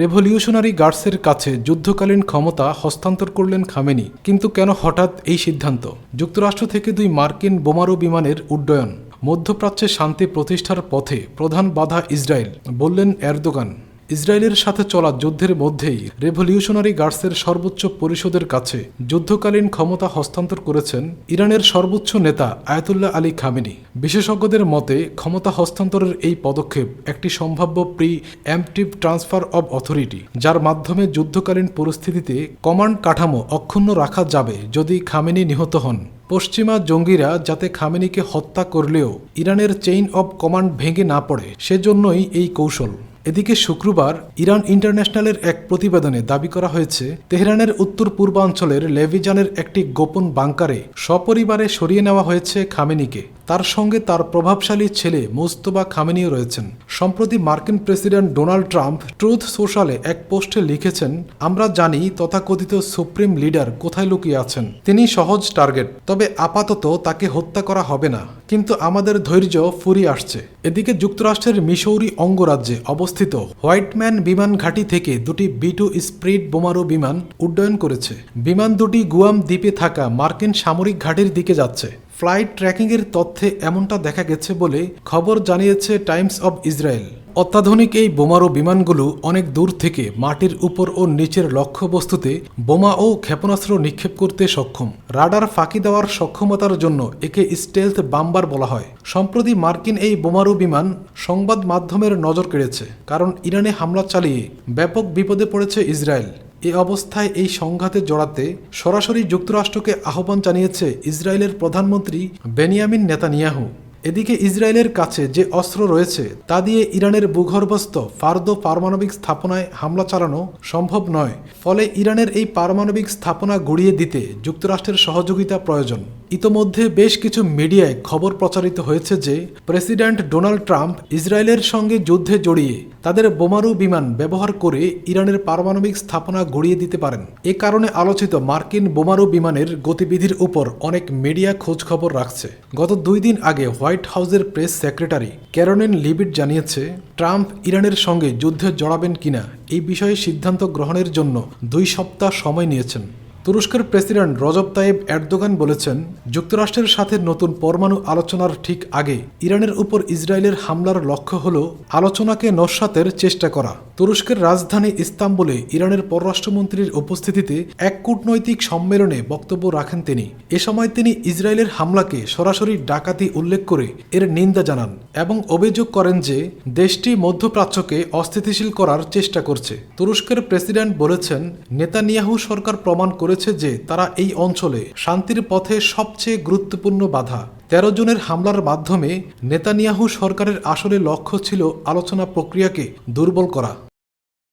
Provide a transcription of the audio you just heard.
Revolutionary গার্ডসের কাছে যুদ্ধকালীন ক্ষমতা হস্তান্তর করলেন খামেনি। কিন্তু কেন হঠাৎ এই সিদ্ধান্ত? যুক্তরাষ্ট্র থেকে দুই মার্কিন বোমারু বিমানের উড্ডয়ন। মধ্যপ্রাচ্যে শান্তি প্রতিষ্ঠার পথে প্রধান বাধা ইসরায়েল, বললেন এরদোগান। ইসরায়েলের সাথে চলা যুদ্ধের মধ্যেই রেভলিউশনারি গার্ডসের সর্বোচ্চ পরিষদের কাছে যুদ্ধকালীন ক্ষমতা হস্তান্তর করেছেন ইরানের সর্বোচ্চ নেতা আয়াতুল্লাহ আলী খামেনি। বিশেষজ্ঞদের মতে, ক্ষমতা হস্তান্তরের এই পদক্ষেপ একটি সম্ভাব্য preemptive transfer of authority, যার মাধ্যমে যুদ্ধকালীন পরিস্থিতিতে কমান্ড কাঠামো অক্ষুণ্ণ রাখা যাবে যদি খামেনি নিহত হন। পশ্চিমা জঙ্গিরা যাতে খামেনিকে হত্যা করলেও ইরানের চেইন অব কমান্ড ভেঙে না পড়ে, সেজন্যই এই কৌশল। এদিকে শুক্রবার ইরান ইন্টারন্যাশনালের এক প্রতিবেদনে দাবি করা হয়েছে, তেহরানের উত্তর পূর্বাঞ্চলের লেভিজানের একটি গোপন বাংকারে সপরিবারে সরিয়ে নেওয়া হয়েছে খামেনিকে। তার সঙ্গে তার প্রভাবশালী ছেলে মোস্তবা খামেনিও রয়েছেন। সম্প্রতি মার্কিন প্রেসিডেন্ট ডোনাল্ড ট্রাম্প ট্রুথ সোশ্যালে এক পোস্টে লিখেছেন, আমরা জানি তথাকথিত সুপ্রিম লিডার কোথায় লুকিয়ে আছেন। তিনি সহজ টার্গেট, তবে আপাতত তাকে হত্যা করা হবে না। কিন্তু আমাদের ধৈর্য ফুরিয়ে আসছে। এদিকে যুক্তরাষ্ট্রের মিসৌরি অঙ্গরাজ্যে অবস্থিত হোয়াইটম্যান বিমান ঘাঁটি থেকে দুটি বি টু স্প্রিড বোমারো বিমান উড্ডয়ন করেছে। বিমান দুটি গুয়াম দ্বীপে থাকা মার্কিন সামরিক ঘাঁটির দিকে যাচ্ছে। ফ্লাইট ট্র্যাকিংয়ের তথ্যে এমনটা দেখা গেছে বলে খবর জানিয়েছে টাইমস অব ইসরায়েল। অত্যাধুনিক এই বোমারু বিমানগুলো অনেক দূর থেকে মাটির উপর ও নিচের লক্ষ্যবস্তুতে বোমা ও ক্ষেপণাস্ত্র নিক্ষেপ করতে সক্ষম। রাডার ফাঁকি দেওয়ার সক্ষমতার জন্য একে স্টেলথ বাম্বার বলা হয়। সম্প্রতি মার্কিন এই বোমারু বিমান সংবাদ মাধ্যমের নজর কেড়েছে, কারণ ইরানে হামলা চালিয়ে ব্যাপক বিপদে পড়েছে ইসরায়েল। এ অবস্থায় এই সংঘাতে জড়াতে সরাসরি যুক্তরাষ্ট্রকে আহ্বান জানিয়েছে ইসরায়েলের প্রধানমন্ত্রী বেনিয়ামিন নেতানিয়াহু। এদিকে ইসরায়েলের কাছে যে অস্ত্র রয়েছে, তা দিয়ে ইরানের ভূগর্ভস্থ ফার্দো পারমাণবিক স্থাপনায় হামলা চালানো সম্ভব নয়। ফলে ইরানের এই পারমাণবিক স্থাপনা গড়িয়ে দিতে যুক্তরাষ্ট্রের সহযোগিতা প্রয়োজন। ইতোমধ্যে বেশ কিছু মিডিয়ায় খবর প্রচারিত হয়েছে যে, প্রেসিডেন্ট ডোনাল্ড ট্রাম্প ইসরায়েলের সঙ্গে যুদ্ধে জড়িয়ে তাদের বোমারু বিমান ব্যবহার করে ইরানের পারমাণবিক স্থাপনা গড়িয়ে দিতে পারেন। এ কারণে আলোচিত মার্কিন বোমারু বিমানের গতিবিধির উপর অনেক মিডিয়া খোঁজ খবর রাখছে। গত দুই দিন আগে হোয়াইট হাউসের প্রেস সেক্রেটারি ক্যারোলিন লিবিট জানিয়েছে, ট্রাম্প ইরানের সঙ্গে যুদ্ধে জড়াবেন কিনা, এই বিষয়ে সিদ্ধান্ত গ্রহণের জন্য দুই সপ্তাহ সময় নিয়েছেন। তুরস্কের প্রেসিডেন্ট রজব তাইব এরদোগান বলেছেন, যুক্তরাষ্ট্রের সাথে নতুন পরমাণু আলোচনার ঠিক আগে ইরানের উপর ইসরায়েলের হামলার লক্ষ্য হল আলোচনাকে নস্বাতের চেষ্টা করা। তুরস্কের রাজধানী ইস্তাম্বুলে ইরানের পররাষ্ট্রমন্ত্রীর উপস্থিতিতে এক কূটনৈতিক সম্মেলনে বক্তব্য রাখেন তিনি। এ সময় তিনি ইসরায়েলের হামলাকে সরাসরি ডাকাতি উল্লেখ করে এর নিন্দা জানান এবং অভিযোগ করেন যে, দেশটি মধ্যপ্রাচ্যকে অস্থিতিশীল করার চেষ্টা করছে। তুরস্কের প্রেসিডেন্ট বলেছেন, নেতানিয়াহু সরকার প্রমাণ করেছে যে তারা এই অঞ্চলে শান্তির পথে সবচেয়ে গুরুত্বপূর্ণ বাধা। তেরো জনের হামলার মাধ্যমে নেতানিয়াহু সরকারের আসলে লক্ষ্য ছিল আলোচনা প্রক্রিয়াকে দুর্বল করা।